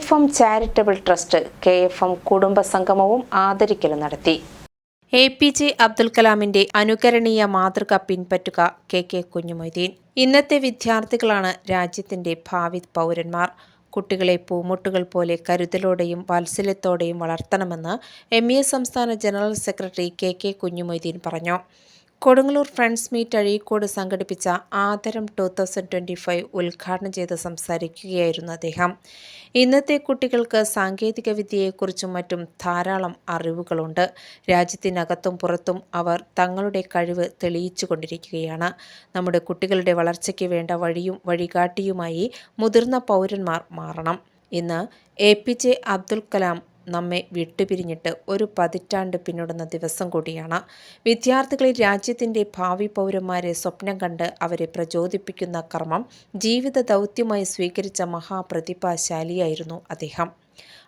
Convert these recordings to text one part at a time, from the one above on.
F M charitable trust K F M കുടുംബ സംഗമവും ആദരിക്കലും നടത്തി. എ പി ജെ അബ്ദുൽ കലാമിന്റെ അനുകരണീയ മാതൃക പിൻപറ്റുക കെ കെ കുഞ്ഞുമൊയ്തീൻ. ഇന്നത്തെ വിദ്യാർത്ഥികളാണ് രാജ്യത്തിന്റെ ഭാവി പൗരന്മാർ. കുട്ടികളെ പൂമുട്ടുകൾ പോലെ കരുതലോടെയും വാത്സല്യത്തോടെയും വളർത്തണമെന്ന് എം സംസ്ഥാന general secretary K K Kunjumoideen പറഞ്ഞു. കൊടുങ്ങല്ലൂർ ഫ്രണ്ട്സ് മീറ്റ് അഴീക്കോട് സംഘടിപ്പിച്ച ആദരം ടു തൗസൻഡ് ട്വന്റി ഫൈവ് ഉദ്ഘാടനം ചെയ്ത് സംസാരിക്കുകയായിരുന്നു അദ്ദേഹം. ഇന്നത്തെ കുട്ടികൾക്ക് സാങ്കേതിക വിദ്യയെക്കുറിച്ചും മറ്റും ധാരാളം അറിവുകളുണ്ട്. രാജ്യത്തിനകത്തും പുറത്തും അവർ തങ്ങളുടെ കഴിവ് തെളിയിച്ചു കൊണ്ടിരിക്കുകയാണ് നമ്മുടെ കുട്ടികളുടെ വളർച്ചയ്ക്ക് വേണ്ട വഴിയും വഴികാട്ടിയുമായി മുതിർന്ന പൗരന്മാർ മാറണം. ഇന്ന് A P J Abdul Kalam നമ്മെ വിട്ടുപിരിഞ്ഞിട്ട് ഒരു പതിറ്റാണ്ട് പിന്നിടുന്ന ദിവസം കൂടിയാണ്. വിദ്യാർത്ഥികളിൽ രാജ്യത്തിന്റെ ഭാവി പൗരന്മാരെ സ്വപ്നം കണ്ട് അവരെ പ്രചോദിപ്പിക്കുന്ന കർമ്മം ജീവിത ദൗത്യമായി സ്വീകരിച്ച മഹാപ്രതിഭാശാലിയായിരുന്നു അദ്ദേഹം.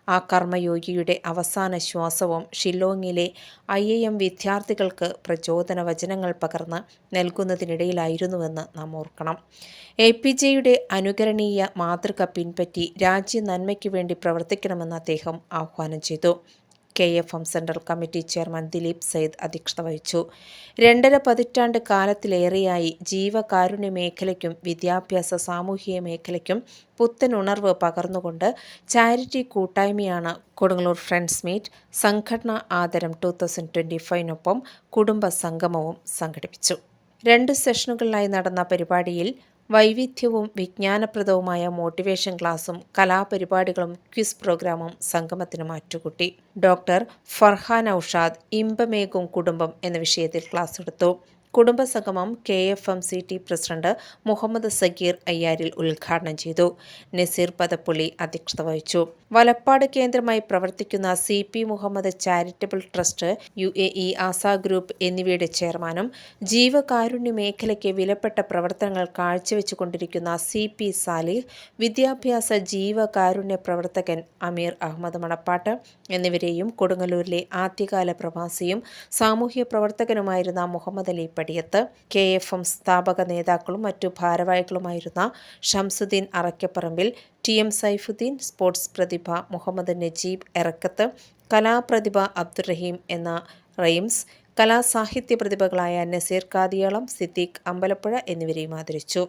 ആ കർമ്മയോഗിയുടെ അവസാന ശ്വാസവും ഷില്ലോങ്ങിലെ ഐ എ എം വിദ്യാർത്ഥികൾക്ക് പ്രചോദന വചനങ്ങൾ പകർന്ന് നൽകുന്നതിനിടയിലായിരുന്നുവെന്ന് നാം ഓർക്കണം. എ പി ജെയുടെ അനുകരണീയ മാതൃക പിൻപറ്റി രാജ്യ നന്മയ്ക്കു വേണ്ടി പ്രവർത്തിക്കണമെന്ന് അദ്ദേഹം ആഹ്വാനം ചെയ്തു. K F M central committee chairman Dileep Sayyid അധ്യക്ഷത വഹിച്ചു. രണ്ടര പതിറ്റാണ്ട് കാലത്തിലേറെയായി ജീവകാരുണ്യ മേഖലയ്ക്കും വിദ്യാഭ്യാസ സാമൂഹിക മേഖലയ്ക്കും പുത്തൻ ഉണർവ് പകർന്നുകൊണ്ട് ചാരിറ്റി കൂട്ടായ്മയാണ് കൊടുങ്ങല്ലൂർ ഫ്രണ്ട്സ് മീറ്റ് സംഘടനാ ആദരം ടു തൗസൻഡ് ട്വന്റി ഫൈവിനൊപ്പം കുടുംബ സംഗമവും സംഘടിപ്പിച്ചു. രണ്ട് സെഷനുകളിലായി നടന്ന പരിപാടിയിൽ വൈവിധ്യവും വിജ്ഞാനപ്രദവുമായ മോട്ടിവേഷൻ ക്ലാസും കലാപരിപാടികളും ക്വിസ് പ്രോഗ്രാമും സംഗമത്തിന് മാറ്റുകൂട്ടി ഡോക്ടർ ഫർഹാൻ ഔഷാദ് ഇമ്പമേകും കുടുംബം എന്ന വിഷയത്തിൽ ക്ലാസ് എടുത്തു കുടുംബസംഗമം K F M C T president Muhammad Sageer അയ്യാരിൽ ഉദ്ഘാടനം ചെയ്തു. നസീർ പദപ്പുള്ളി അധ്യക്ഷത വഹിച്ചു. വലപ്പാട് കേന്ദ്രമായി പ്രവർത്തിക്കുന്ന C P Muhammad charitable trust U A E Aasa group എന്നിവയുടെ ചെയർമാനും ജീവകാരുണ്യ മേഖലയ്ക്ക് വിലപ്പെട്ട പ്രവർത്തനങ്ങൾ കാഴ്ചവെച്ചുകൊണ്ടിരിക്കുന്ന സി പി സാലിഹ് വിദ്യാഭ്യാസ ജീവകാരുണ്യ പ്രവർത്തകൻ അമീർ അഹമ്മദ് മണപ്പാട്ട് എന്നിവരെയും കൊടുങ്ങല്ലൂരിലെ ആദ്യകാല പ്രവാസിയും സാമൂഹ്യ പ്രവർത്തകനുമായിരുന്ന Muhammad Ali Padiyath K F M സ്ഥാപക നേതാക്കളും മറ്റു ഭാരവാഹികളുമായിരുന്ന Shamsuddeen Arakkaparambil T M Saifuddeen sports പ്രതിഭ മുഹമ്മദ് നജീബ് എറക്കത്ത് കലാപ്രതിഭ അബ്ദുറഹീം എന്ന റെയിംസ് കലാസാഹിത്യ പ്രതിഭകളായ നസീർ കാദിയാളം സിദ്ദീഖ് അമ്പലപ്പുഴ എന്നിവരെയും ആദരിച്ചു.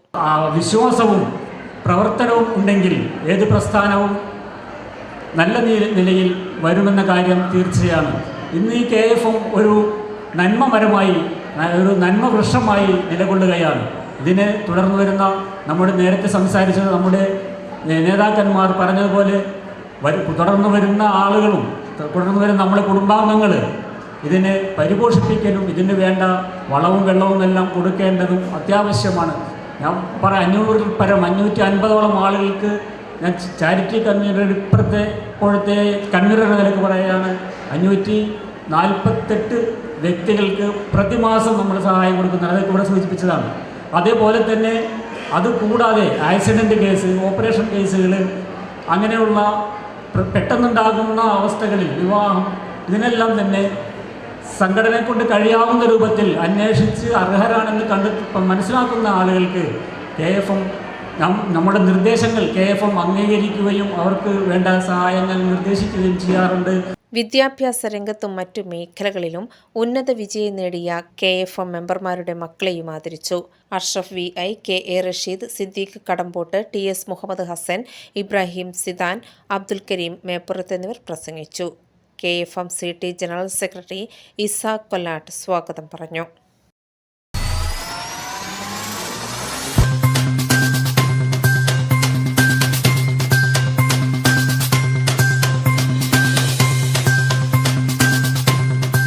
വിശ്വാസവും പ്രവർത്തനവും ഉണ്ടെങ്കിൽ ഏത് പ്രസ്ഥാനവും നല്ല നിലയിൽ വരുമെന്ന കാര്യം തീർച്ചയാണ്. ഇന്ന് ഈ കെ എഫും ഒരു നന്മമരമായി ഒരു നന്മ വൃക്ഷമായി നിലകൊള്ളുകയാണ് ഇതിനെ തുടർന്നു വരുന്ന നമ്മുടെ നേരത്തെ സംസാരിച്ചത് നമ്മുടെ നേതാക്കന്മാർ പറഞ്ഞതുപോലെ തുടർന്നു വരുന്ന ആളുകളും തുടർന്നു വരുന്ന നമ്മുടെ കുടുംബാംഗങ്ങൾ ഇതിനെ പരിപോഷിപ്പിക്കലും ഇതിന് വേണ്ട വളവും വെള്ളവും എല്ലാം കൊടുക്കേണ്ടതും അത്യാവശ്യമാണ്. ഞാൻ പറ അഞ്ഞൂറിൽ പരം അഞ്ഞൂറ്റി അൻപതോളം ആളുകൾക്ക് ഞാൻ ചാരിറ്റി കൺവീനർ ഇപ്പോഴത്തെ ഇപ്പോഴത്തെ കൺവീനർ നിലയ്ക്ക് പറയുകയാണ് അഞ്ഞൂറ്റി നാൽപ്പത്തെട്ട് വ്യക്തികൾക്ക് പ്രതിമാസം നമ്മൾ സഹായം കൊടുക്കുന്നത് അതൊക്കെ ഇവിടെ സൂചിപ്പിച്ചതാണ്. അതേപോലെ തന്നെ അത് കൂടാതെ ആക്സിഡന്റ് കേസ് ഓപ്പറേഷൻ കേസുകൾ അങ്ങനെയുള്ള പെട്ടെന്നുണ്ടാകുന്ന അവസ്ഥകളിൽ വിവാഹം ഇതിനെല്ലാം തന്നെ സംഘടനയെ കൊണ്ട് കഴിയാവുന്ന രൂപത്തിൽ അന്വേഷിച്ച് അർഹരാണെന്ന് കണ്ട് മനസ്സിലാക്കുന്ന ആളുകൾക്ക് കെ എഫ് എം നമ്മുടെ നിർദ്ദേശങ്ങൾ കെ എഫ് എം അംഗീകരിക്കുകയും അവർക്ക് വേണ്ട സഹായങ്ങൾ നിർദ്ദേശിക്കുകയും ചെയ്യാറുണ്ട്. വിദ്യാഭ്യാസ രംഗത്തും മറ്റു മേഖലകളിലും ഉന്നത വിജയം നേടിയ കെ എഫ് എം മെമ്പർമാരുടെ മക്കളെയും ആദരിച്ചു. Ashraf V. I. K. A. Rasheed Siddique Kadambott T. S. Muhammad Hasan Ibrahim Zidane Abdul Kareem Meppurath എന്നിവർ പ്രസംഗിച്ചു. K. F. M. C. T. General secretary Ishaq Kollatt സ്വാഗതം പറഞ്ഞു.